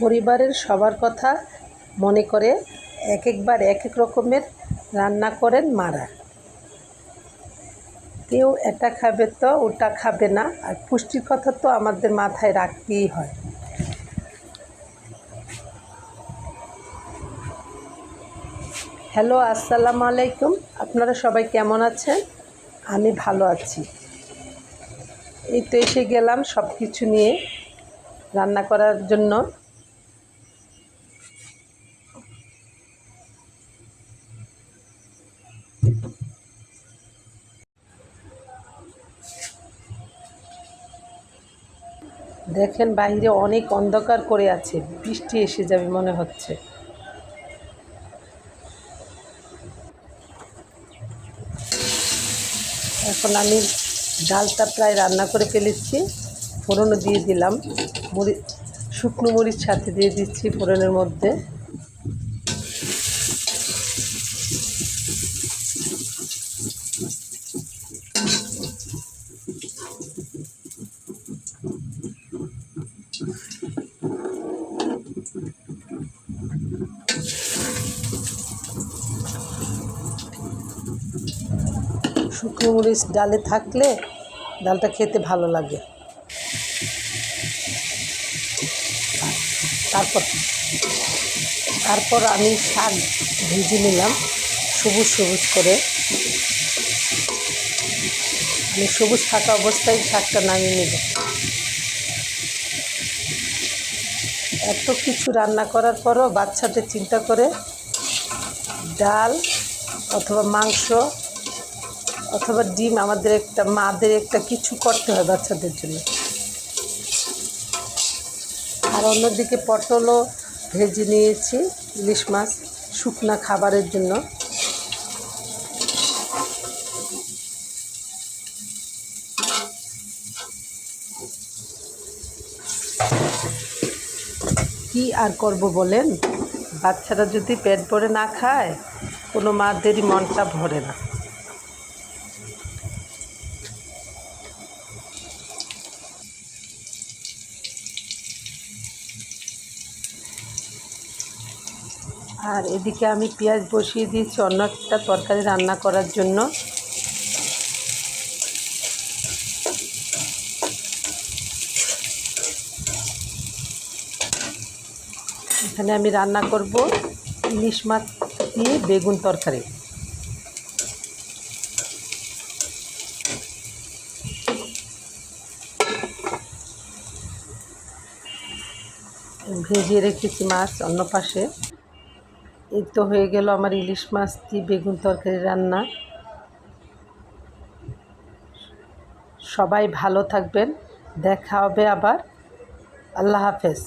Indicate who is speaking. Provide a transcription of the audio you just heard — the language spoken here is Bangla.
Speaker 1: পরিবারের সবার কথা মনে করে এক একবার এক এক রকমের রান্না করেন মারা। কেউ এটা খাবে তো, ওটা খাবে না, আর পুষ্টির কথা তো আমাদের মাথায় রাখতেই হয়। হ্যালো, আসসালামু আলাইকুম। আপনারা সবাই কেমন আছেন? আমি ভালো আছি। এই তো এসে গেলাম সব কিছু নিয়ে রান্না করার জন্য। দেখেন বাইরে অনেক অন্ধকার করে আছে, বৃষ্টি এসে যাবে মনে হচ্ছে। এখন আমি ডালটা প্রায় রান্না করে ফেলেছি, ফোড়নও দিয়ে দিলাম মুড়ি শুকনো মরিচ সাথে দিয়ে দিচ্ছি ফোড়নের মধ্যে। শুকনো মরিচ ডালে থাকলে ডালটা খেতে ভালো লাগে। তারপর তারপর আমি শাক ভেজে নিলাম সবুজ সবুজ করে। আমি সবুজ থাকা অবস্থায় শাকটা নামিয়ে নেব। এত কিছু রান্না করার পরও বাচ্চাদের চিন্তা করে ডাল অথবা মাংস অথবা ডিম আমাদের একটা, মাদের একটা কিছু করতে হয় বাচ্চাদের জন্য। আর অন্যদিকে পটলও ভেজে নিয়েছি, ইলিশ মাছ, শুকনা খাবারের জন্য। কি আর করব বলেন? বাচ্চারা যদি পেট ভরে না খায়, কোনো মাদেরই মনটা ভরে না। আর এদিকে আমি পেঁয়াজ বসিয়ে দিয়েছি, অন্য একটা তরকারি রান্না করার জন্য। এখানে আমি রান্না করব ইলিশ মাছ দিয়ে বেগুন তরকারি। ভেজিয়ে রেখেছি মাছ অন্য পাশে। এই তো হয়ে গেল আমার ইলিশ মাছ দিয়ে বেগুন তরকারি রান্না। সবাই ভালো থাকবেন, দেখা হবে আবার। আল্লাহ হাফেজ।